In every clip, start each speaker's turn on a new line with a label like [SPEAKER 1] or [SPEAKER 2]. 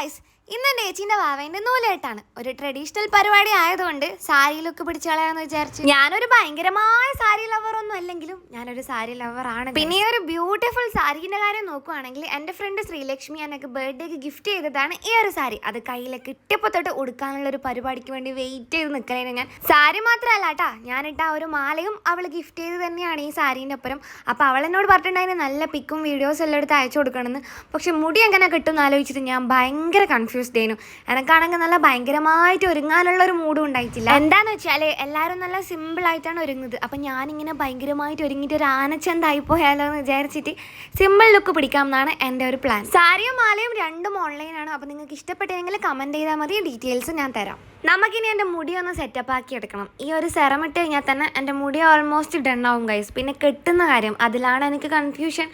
[SPEAKER 1] guys, ഇന്ന് എന്റെ ഏച്ചീന്റെ വാവേന്റെ നൂലേട്ടാണ്. ഒരു ട്രഡീഷണൽ പരിപാടി ആയതുകൊണ്ട് സാരി ലുക്ക് പിടിച്ചു കളയാന്ന് വിചാരിച്ചു. ഞാനൊരു ഭയങ്കരമായ സാരി ലവർ ഒന്നും അല്ലെങ്കിലും ഞാനൊരു സാരി ലവർ ആണ് പിന്നെ ഈ ഒരു ബ്യൂട്ടിഫുൾ സാരീന്റെ കാര്യം നോക്കുവാണെങ്കിൽ എന്റെ ഫ്രണ്ട് ശ്രീലക്ഷ്മി എനിക്ക് ബർത്ത്ഡേക്ക് ഗിഫ്റ്റ് ചെയ്തതാണ് ഈ ഒരു സാരി അത് കയ്യിൽ കിട്ടിയപ്പോൾ തൊട്ട് ഉടുക്കാനുള്ള ഒരു പരിപാടിക്ക് വേണ്ടി വെയിറ്റ് ചെയ്ത് നിൽക്കണേനെ ഞാൻ. സാരി മാത്രമല്ല കേട്ടാ ഞാനിട്ട ആ ഒരു മാലയും അവൾ ഗിഫ്റ്റ് ചെയ്ത് തന്നെയാണ് ഈ സാരീന്റെ അപ്പുറം അപ്പോൾ അവൾ എന്നോട് പറഞ്ഞിട്ടുണ്ടായിരുന്നു നല്ല പിക്കും വീഡിയോസ് എല്ലാം എടുത്ത് അയച്ചു കൊടുക്കണമെന്ന്. പക്ഷെ മുടി എങ്ങനെ കിട്ടും എന്ന് ആലോചിച്ചിട്ട് ഞാൻ ഭയങ്കര കൺഫ്യൂസ്ഡ് ആയിരുന്നു എനക്കാണെങ്കിൽ നല്ല ഭയങ്കരമായിട്ട് ഒരുങ്ങാനുള്ള ഒരു മൂഡും ഉണ്ടായിട്ടില്ല. എന്താന്ന് വെച്ചാൽ എല്ലാവരും നല്ല സിമ്പിൾ ആയിട്ടാണ് ഒരുങ്ങുന്നത്. അപ്പം ഞാനിങ്ങനെ ഭയങ്കരമായിട്ട് ഒരുങ്ങിയിട്ട് ഒരു ആനച്ചന്തായി പോയാലോ എന്ന് വിചാരിച്ചിട്ട് സിമ്പിൾ ലുക്ക് പിടിക്കാം എന്നാണ് എന്റെ ഒരു പ്ലാൻ സാരിയും മാലയും രണ്ടും ഓൺലൈനാണ് അപ്പോൾ നിങ്ങൾക്ക് ഇഷ്ടപ്പെട്ടില്ലെങ്കിൽ കമന്റ് ചെയ്താൽ മതി. ഡീറ്റെയിൽസ് ഞാൻ തരാം. നമുക്കിനി എന്റെ മുടി ഒന്ന് സെറ്റപ്പ് ആക്കി എടുക്കണം. ഈ ഒരു സെറം ഇട്ട് കഴിഞ്ഞാൽ തന്നെ എന്റെ മുടി ഓൾമോസ്റ്റ് ഡൺ ആവും ഗൈസ് പിന്നെ കെട്ടുന്ന കാര്യം അതിലാണ് എനിക്ക് കൺഫ്യൂഷൻ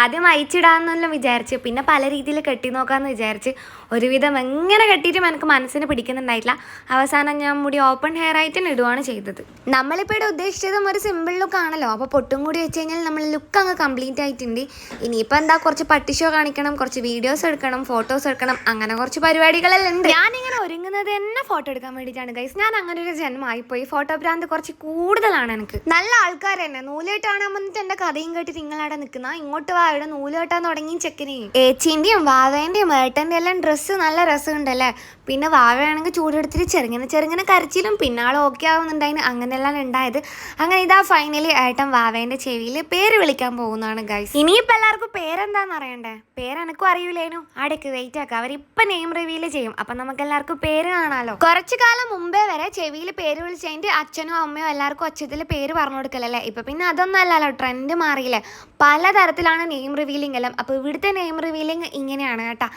[SPEAKER 1] ആദ്യം അയച്ചിടാമെന്നെല്ലാം വിചാരിച്ച് പിന്നെ പല രീതിയിൽ കെട്ടി നോക്കാമെന്ന് വിചാരിച്ച് ഒരുവിധം എങ്ങനെ കെട്ടിയിട്ടും എനിക്ക് മനസ്സിന് പിടിക്കുന്നുണ്ടായിട്ടില്ല. അവസാനം ഞാൻ മുടി ഓപ്പൺ ഹെയർ ആയിട്ട് തന്നെ ഇടുവാണ് ചെയ്തത്. നമ്മളിപ്പോൾ ഇവിടെ ഉദ്ദേശിച്ചതും ഒരു സിമ്പിൾ ലുക്ക് ആണല്ലോ. അപ്പോൾ പൊട്ടും കൂടി വെച്ച് കഴിഞ്ഞാൽ നമ്മൾ ലുക്ക് അങ്ങ് കംപ്ലീറ്റ് ആയിട്ടുണ്ട്. ഇനിയിപ്പോൾ എന്താ കുറച്ച് പട്ടിഷോ കാണിക്കണം കുറച്ച് വീഡിയോസ് എടുക്കണം ഫോട്ടോസ് എടുക്കണം അങ്ങനെ കുറച്ച് പരിപാടികളെല്ലാം ഉണ്ട്. ഞാനിങ്ങനെ ഒരുങ്ങുന്നത് തന്നെ ഫോട്ടോ എടുക്കാൻ വേണ്ടിയിട്ടാണ് ഗൈസ് ഞാൻ അങ്ങനെ ഒരു ജന്മമായിപ്പോയി. ഫോട്ടോ ഭ്രാന്ത് കുറച്ച് കൂടുതലാണ് എനിക്ക്. നല്ല ആൾക്കാർ തന്നെ. നൂലേട്ട് കാണാൻ വന്നിട്ട് എന്റെ കഥയും കേട്ട് നിങ്ങളവിടെ നിൽക്കുന്ന. ഇങ്ങോട്ട് വാ ഇവിടെ നൂലേട്ടാൻ തുടങ്ങി ചെക്കിനെയും. ഏച്ചിന്റെയും വാവേന്റെയും ഏട്ടന്റെ എല്ലാം ഡ്രസ്സ് നല്ല രസമുണ്ടല്ലേ? പിന്നെ വാവയാണെങ്കിൽ ചൂടെടുത്തിട്ട് ചെറുങ്ങനെ ചെറുങ്ങനെ കരച്ചിലും പിന്നാൾ ഓക്കെ ആവുന്നുണ്ടായിന്. അങ്ങനെയെല്ലാം ഉണ്ടായത്. അങ്ങനെ ഇതാ ഫൈനലി ഏട്ടൻ വാവേന്റെ ചെവിയിൽ പേര് വിളിക്കാൻ പോകുന്നതാണ് ഗൈസ് ഇനിയിപ്പോൾ എല്ലാവർക്കും പേരെന്താന്ന് അറിയണ്ടേ? പേരെനക്കും അറിയില്ലേനു ആടേക്ക് വെയിറ്റ് ആക്കുക അവരിപ്പം നെയിം റിവീൽ ചെയ്യും. അപ്പം നമുക്ക് എല്ലാവർക്കും പേര് കാണാലോ. കുറച്ച് കാലം മുമ്പേ വരെ ചെവിയിൽ പേര് വിളിച്ചതിന്റെ അച്ഛനോ അമ്മയോ എല്ലാവർക്കും ഒച്ചത്തിൽ പേര് പറഞ്ഞു കൊടുക്കലല്ലേ? ഇപ്പം പിന്നെ അതൊന്നും അല്ലല്ലോ. ട്രെൻഡ് മാറിയില്ലേ? പലതരത്തിലാണ് നെയിം റിവീലിംഗ് എല്ലാം. അപ്പോൾ ഇവിടുത്തെ നെയിം റിവീലിംഗ് ഇങ്ങനെയാണ് കേട്ടോ.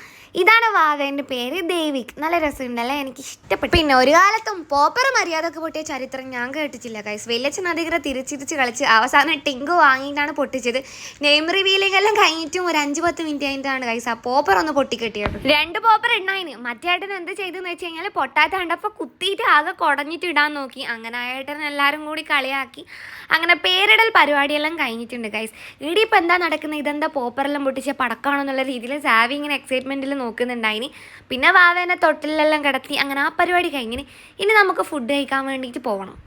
[SPEAKER 1] ഇതാണ് വാവേന്റെ പേര്. ദേവിക്. നല്ല രസമുണ്ടല്ലേ? എനിക്ക് ഇഷ്ടപ്പെട്ടു പിന്നെ ഒരു കാലത്തും പോപ്പർ മര്യാദയ്ക്ക് പൊട്ടിയ ചരിത്രം ഞാൻ കേട്ടിട്ടില്ല കൈസ് വെല്ലച്ചൻ അധികൃതർ തിരിച്ചിരിച്ച് കളിച്ച് അവസാനം ടിങ്ക് വാങ്ങിയിട്ടാണ് പൊട്ടിച്ചത്. നെയിം റിവീലിംഗ് എല്ലാം കഴിഞ്ഞിട്ടും ഒരു അഞ്ച് പത്ത് മിനിറ്റ് കഴിഞ്ഞിട്ടാണ് കൈസ ആ പോപ്പർ ഒന്ന് പൊട്ടിക്കെട്ടിയത്. രണ്ട് പോപ്പർ ഇണ്ടായിന് മറ്റേ ഏട്ടൻ എന്ത് ചെയ്തെന്ന് വെച്ച് കഴിഞ്ഞാൽ പൊട്ടാത്ത കണ്ടപ്പോൾ കുത്തിയിട്ട് ആകെ കുടഞ്ഞിട്ട് ഇടാൻ നോക്കി. അങ്ങനെ ആ ഏട്ടൻ എല്ലാവരും കൂടി കളിയാക്കി. അങ്ങനെ പേരിടൽ പരിപാടിയെല്ലാം കഴിഞ്ഞിട്ടുണ്ട് ഗൈസ് ഇടിയിപ്പോൾ എന്താ നടക്കുന്നത് ഇതെന്താ പോപ്പറെല്ലാം പൊട്ടിച്ച പടക്കാണെന്നുള്ള രീതിയിൽ സാവി ഇങ്ങനെ എക്സൈറ്റ്മെന്റിൽ നോക്കുന്നുണ്ടായിന്. പിന്നെ വാവേനെ തൊട്ടിലെല്ലാം കിടത്തി. അങ്ങനെ ആ പരിപാടി കഴിഞ്ഞിന്. ഇനി നമുക്ക് ഫുഡ് കഴിക്കാൻ വേണ്ടിയിട്ട് പോകണം.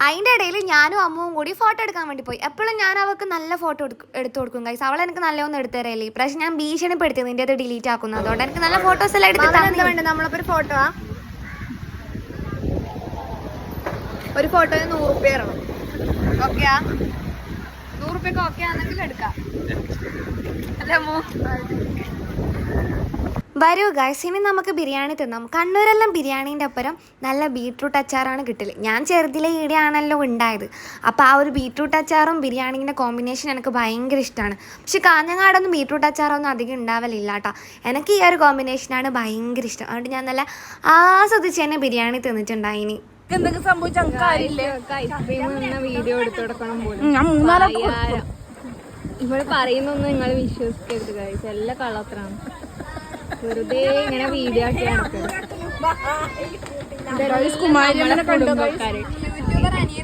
[SPEAKER 1] അതിന്റെ ഇടയിൽ ഞാനും അമ്മുവും കൂടി ഫോട്ടോ എടുക്കാൻ വേണ്ടി പോയി. എപ്പോഴും ഞാൻ അവൾക്ക് നല്ല ഫോട്ടോ എടുത്തു കൊടുക്കും കൈസ് അവൾ എനിക്ക് നല്ലതൊന്നും എടുത്തു തരല്ലേ. ഞാൻ ഭീഷണിപ്പെടുത്തി നിന്റെ അത് ഡിലീറ്റ് ആക്കുന്നു. അതുകൊണ്ട് എനിക്ക് നല്ല ഫോട്ടോസ് എല്ലാം എടുത്ത് വേണ്ട നമ്മളപ്പോൾ ഒരു ഫോട്ടോ ആ?
[SPEAKER 2] ഒരു ഫോട്ടോയിൽ നൂറ് റുപ്യ ഓക്കെ ഓക്കെയാ നൂറ് റുപ്യക്ക് ഓക്കെ ആണെങ്കിൽ എടുക്കാം. അല്ലേ അമ്മു
[SPEAKER 1] വരൂ ഗൈസ് ഇനി നമുക്ക് ബിരിയാണി തിന്നാം. കണ്ണൂരെല്ലാം ബിരിയാണീന്റെ അപ്പുറം നല്ല ബീട്രൂട്ട് അച്ചാറാണ് കിട്ടൽ. ഞാൻ ചെറുതിലെ ഈടെയാണല്ലോ ഉണ്ടായത്. അപ്പോൾ ആ ഒരു ബീട്രൂട്ട് അച്ചാറും ബിരിയാണീന്റെ കോമ്പിനേഷൻ എനിക്ക് ഭയങ്കര ഇഷ്ടമാണ് പക്ഷെ കാഞ്ഞങ്ങാടൊന്നും ബീട്രൂട്ട് അച്ചാറൊന്നും അധികം ഉണ്ടാവലില്ല കേട്ടോ എനിക്ക് ഈ ഒരു കോമ്പിനേഷനാണ് ഭയങ്കര ഇഷ്ടം. അതുകൊണ്ട് ഞാൻ നല്ല ആസ്വദിച്ച് തന്നെ ബിരിയാണി തിന്നിട്ടുണ്ടായിനി.
[SPEAKER 2] എന്തൊക്കെ സംഭവിച്ച?
[SPEAKER 3] വീഡിയോ എടുത്തു കൊടുക്കണം പോലും
[SPEAKER 2] ഞാൻ മൂന്നാലോ
[SPEAKER 3] ഇവിടെ പറയുന്നൊന്നും നിങ്ങൾ വിശ്വസിക്കരുത് കഴിച്ച് എല്ലാ കള്ളത്തരാണ്. വെറുതെ ഇങ്ങനെ വീഡിയോ ആക്കി
[SPEAKER 2] കുമാരിയമ്മനെ കണ്ടു?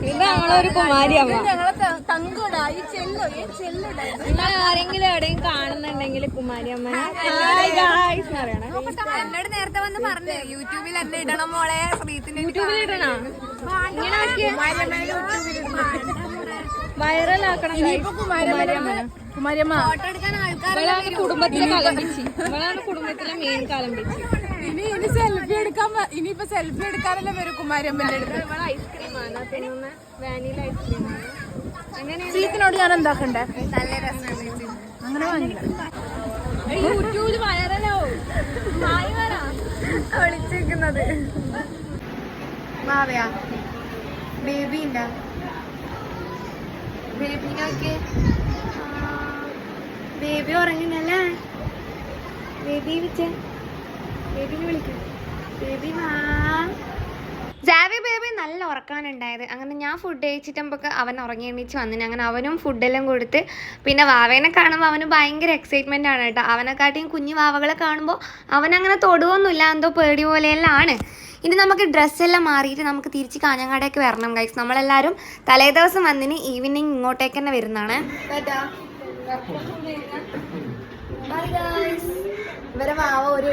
[SPEAKER 3] ഇത് ഞങ്ങളൊരു കുമാരിയമ്മ.
[SPEAKER 2] ഞങ്ങളെ തങ്കടാ ഈ ചെല്ലോ ഈ ചെല്ലുടാ
[SPEAKER 3] നിങ്ങൾ ആരെങ്കിലും എവിടെയും കാണുന്നുണ്ടെങ്കിൽ കുമാരിയമ്മനെ. ഹായ് ഗായ്സ് പറയണേ.
[SPEAKER 2] എന്നോട് നേരത്തെ വന്ന് പറഞ്ഞു യൂട്യൂബിൽ എന്നെ ഇടണം മോളെ ശ്രീത്തിന്റെ
[SPEAKER 3] യൂട്യൂബിൽ ഇടണോ? ഇങ്ങനെ വൈറലാക്കണം
[SPEAKER 2] കുമാരിയമ്മ
[SPEAKER 3] ഇവളാണ് കുടുംബത്തിലെ കലമ്പിച്ച് ഇവളാണ് കുടുംബത്തിലെ മെയിൻ കലമ്പിച്ച്
[SPEAKER 2] ഇനി ഇനി സെൽഫി എടുക്കാൻ ഇനിയിപ്പോ സെൽഫി എടുക്കാനല്ലേ വരും കുമാരിയമ്മന്റെ അടുത്ത്.
[SPEAKER 3] ഇവളെ ഐസ്ക്രീമാണ് തിന്നുന്ന വാനില ഐസ്ക്രീമാണ് അങ്ങനെ
[SPEAKER 2] ശ്രീത്തിനോട് ഞാൻ എന്താക്കണ്ടേ അങ്ങനെ വാങ്ങില്ല
[SPEAKER 3] യൂട്യൂബിൽ വൈറലാവും
[SPEAKER 2] വിളിച്ചേക്കുന്നത്
[SPEAKER 1] മാറിയാ ബേബി ഉണ്ടാ ബേബിനൊക്കെ ബേബി ഉറങ്ങുന്നല്ലേ? ബേബി വിളിച്ചേ. ബേബി മാ ജാവി നല്ല നല്ല ഉറക്കാനുണ്ടായത് അങ്ങനെ ഞാൻ ഫുഡ് കഴിച്ചിട്ടുമ്പോൾ അവൻ ഉറങ്ങി എണീച്ച് വന്നിന് അങ്ങനെ അവനും ഫുഡെല്ലാം കൊടുത്ത് പിന്നെ വാവേനെ കാണുമ്പോൾ അവന് ഭയങ്കര എക്സൈറ്റ്മെന്റ് ആണ് കേട്ടോ. അവനെക്കാട്ടിയും കുഞ്ഞു വാവകളെ കാണുമ്പോൾ അവനങ്ങനെ തൊടുവൊന്നുമില്ല. എന്തോ പേടി പോലെയെല്ലാം ആണ്. ഇനി നമുക്ക് ഡ്രസ്സെല്ലാം മാറിയിട്ട് നമുക്ക് തിരിച്ച് കാഞ്ഞങ്ങാടേക്ക് വരണം ഗൈസ് നമ്മളെല്ലാവരും തലേ ദിവസം വന്നിന് ഈവനിങ് ഇങ്ങോട്ടേക്ക് തന്നെ വരുന്നതാണ്
[SPEAKER 2] വാവ ഒരു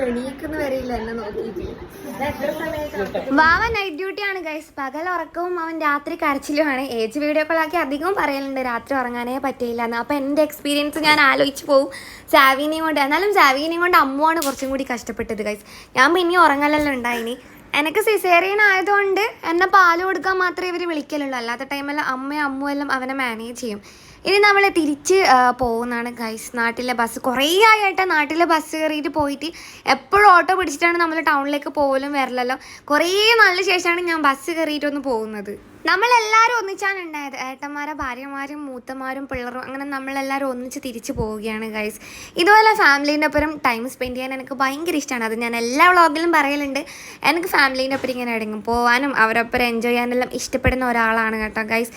[SPEAKER 1] വാവ നൈറ്റ് ഡ്യൂട്ടി ആണ് ഗൈസ് പകൽ ഉറക്കവും അവൻ രാത്രി കരച്ചിലുമാണ് ഏജ് വീഡിയോ കോളാക്കി അധികവും പറയലുണ്ട്. രാത്രി ഉറങ്ങാനേ പറ്റിയില്ല എന്ന്. അപ്പോൾ എന്റെ എക്സ്പീരിയൻസ് ഞാൻ ആലോചിച്ച് പോവും. സാവീനെയും കൊണ്ട്. എന്നാലും സാവീനെയും കൊണ്ട് അമ്മുവാണ് കുറച്ചും കൂടി കഷ്ടപ്പെട്ടത് ഗൈസ് ഞാൻ പിന്നെ ഉറങ്ങലല്ലോ ഉണ്ടായിനി. എനിക്ക് സിസേറിയൻ ആയതുകൊണ്ട് എന്നെ പാൽ കൊടുക്കാൻ മാത്രമേ ഇവർ വിളിക്കലുള്ളൂ. അല്ലാത്ത ടൈമെല്ലാം അമ്മയും അമ്മുവെല്ലാം അവനെ മാനേജ് ചെയ്യും. ഇനി നമ്മൾ തിരിച്ച് പോകുന്നതാണ് ഗൈസ് നാട്ടിലെ ബസ് കുറേ ആയിട്ട് നാട്ടിലെ ബസ് കയറിയിട്ട് പോയിട്ട് എപ്പോഴും ഓട്ടോ പിടിച്ചിട്ടാണ് നമ്മൾ ടൗണിലേക്ക് പോകലും വരലല്ലോ. കുറേ നല്ല ശേഷമാണ് ഞാൻ ബസ് കയറിയിട്ടൊന്ന് പോകുന്നത്. നമ്മളെല്ലാവരും ഒന്നിച്ചാണ് ഉണ്ടായത്. ഏട്ടന്മാരെ ഭാര്യമാരും മൂത്തമാരും പിള്ളറും അങ്ങനെ നമ്മളെല്ലാവരും ഒന്നിച്ച് തിരിച്ചു പോവുകയാണ് ഗൈസ് ഇതുപോലെ ഫാമിലീന്റെ ഒപ്പം ടൈം സ്പെൻഡ് ചെയ്യാൻ എനിക്ക് ഭയങ്കര ഇഷ്ടമാണ് അത് ഞാൻ എല്ലാ വ്ളോഗിലും പറയലുണ്ട്. എനിക്ക് ഫാമിലീന്റെ ഒപ്പം ഇങ്ങനെ എവിടെയെങ്കിലും പോകാനും അവരൊപ്പം എൻജോയ് ചെയ്യാനെല്ലാം ഇഷ്ടപ്പെടുന്ന ഒരാളാണ് കേട്ടോ ഗൈസ്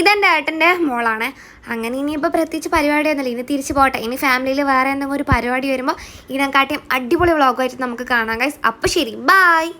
[SPEAKER 1] ഇതെന്റെ ഏട്ടന്റെ മോളാണ്. അങ്ങനെ ഇനിയിപ്പോൾ പ്രത്യേകിച്ച് പരിപാടിയൊന്നുമില്ല. ഇനി തിരിച്ച് പോട്ടെ. ഇനി ഫാമിലിയിൽ വേറെ എന്തെങ്കിലും ഒരു പരിപാടി വരുമ്പോൾ ഇതിനെക്കാട്ടിയും അടിപൊളി വ്ളോഗായിട്ട് നമുക്ക് കാണാം ഗൈസ് അപ്പോൾ ശരി. ബായ്